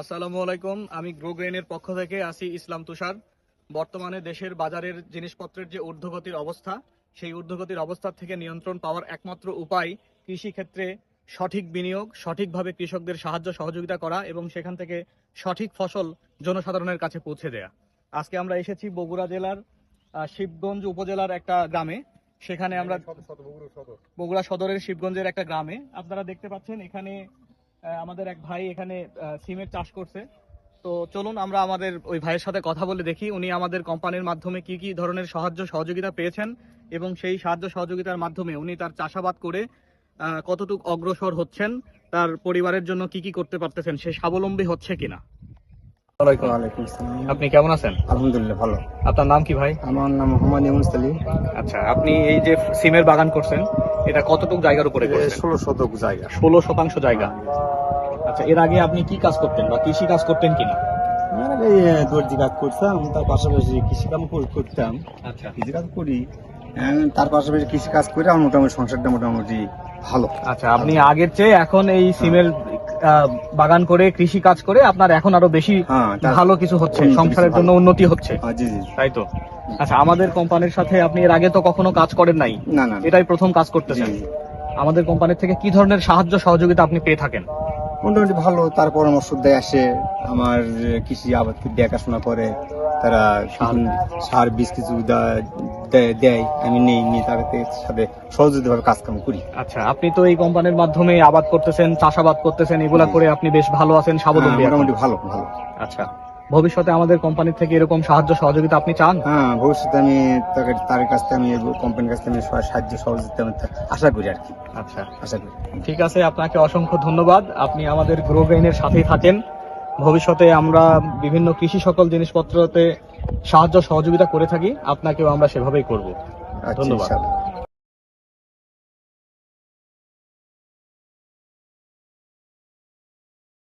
আসসালামু আলাইকুম। আমি গ্রো গ্রেনের পক্ষ থেকে আসি ইসলাম তুষার। বর্তমানে দেশের বাজারের জিনিসপত্রের যে ঊর্ধ্বগতির অবস্থা সেই ঊর্ধ্বগতির অবস্থা থেকে নিয়ন্ত্রণ পাওয়ার একমাত্র উপায় কৃষি ক্ষেত্রে সঠিক বিনিয়োগ সঠিকভাবে কৃষকদের সাহায্য সহযোগিতা করা এবং সেখান থেকে সঠিক ফসল জনসাধারণের কাছে পৌঁছে দেয়া। আজকে আমরা এসেছি বগুড়া জেলার শিবগঞ্জ উপজেলার একটা গ্রামে। সেখানে আমরা বগুড়া সদরের শিবগঞ্জের একটা গ্রামে। আপনারা দেখতে পাচ্ছেন এখানে আমাদের এক ভাই এখানে সিমের চাষ করছে। তো চলুন আমরা আমাদের ওই ভাইয়ের সাথে কথা বলে দেখি উনি আমাদের কোম্পানির মাধ্যমে কি কি ধরনের সাহায্য সহযোগিতা পেয়েছেন এবং সেই সাহায্য সহযোগিতার মাধ্যমে উনি তার চাষাবাদ করে কতটুকু অগ্রসর হচ্ছেন তার পরিবারের জন্য কি কি করতে পারতেছেন সে স্বাবলম্বী হচ্ছে কিনা? আপনি কেমন আছেন? আলহামদুলিল্লাহ ভালো। আপনার নাম কি ভাই? আমার নাম মোহাম্মদ আচ্ছা আপনি এই যে সিমের বাগান করছেন এটা কতটুকু জায়গার উপরে করেছেন? ষোলো শতক জায়গা। ষোলো শতাংশ জায়গা। আচ্ছা এর আগে আপনি কি কাজ করতেন বা কৃষি কাজ করতেন কিনা? দর্জি কাজ করতাম তার পাশাপাশি কৃষি কাম করতাম। আচ্ছা। কৃষি কাজ করি। তার পাশাপাশি কৃষি কাজ করে আমার মোটামুটি সংসারটা মোটামুটি ভালো। আচ্ছা আপনি আগের চেয়ে এখন এই সিমের আহ, বাগান করে কৃষি কাজ করে আপনার এখন আরও বেশি হ্যাঁ ভালো কিছু হচ্ছে সংসারের জন্য উন্নতি হচ্ছে। তাই তো? আচ্ছা আমাদের কোম্পানির সাথে আপনি এর আগে তো কখনো কাজ করেন নাই। না না না। এটাই প্রথম কাজ করতেছেন আমাদের কোম্পানির থেকে কি ধরনের সাহায্য সহযোগিতা আপনি পেয়ে থাকেন? মোটামুটি ভালো তার পরামর্শ দেয় আসে। আমার কৃষি আবাদকে দেখাশোনা করে তারা সার- সার বীজ কিছু দেয় আমি নেই নিয়ে তাদের সাথে সহযোগিতাভাবে ভাবে কাজকর্ম করি। আচ্ছা আপনি তো এই কোম্পানির মাধ্যমে আবাদ করতেছেন চাষাবাদ করতেছেন এগুলা করে আপনি বেশ ভালো আছেন স্বাবলম্বী হ্যাঁ, মোটামুটি ভালো ভালো। আচ্ছা। ভবিষ্যতে আমাদের কোম্পানি থেকে এরকম সাহায্য সহযোগিতা আপনি চান? হ্যাঁ ভবিষ্যতে আমি তাকে তার কাছ থেকে আমি কোম্পানির কাছ থেকে আমি সাহায্য সহযোগিতা আমি আশা করি আর কি। আচ্ছা। আশা করি। ঠিক আছে আপনাকে অসংখ্য ধন্যবাদ। আপনি আমাদের গ্রো ব্রেইনের সাথেই থাকেন। ভবিষ্যতে আমরা বিভিন্ন কৃষি সকল জিনিসপত্রতে সাহায্য সহযোগিতা করে থাকি। আপনাকেও আমরা সেভাবেই করব। আচ্ছা ধন্যবাদ।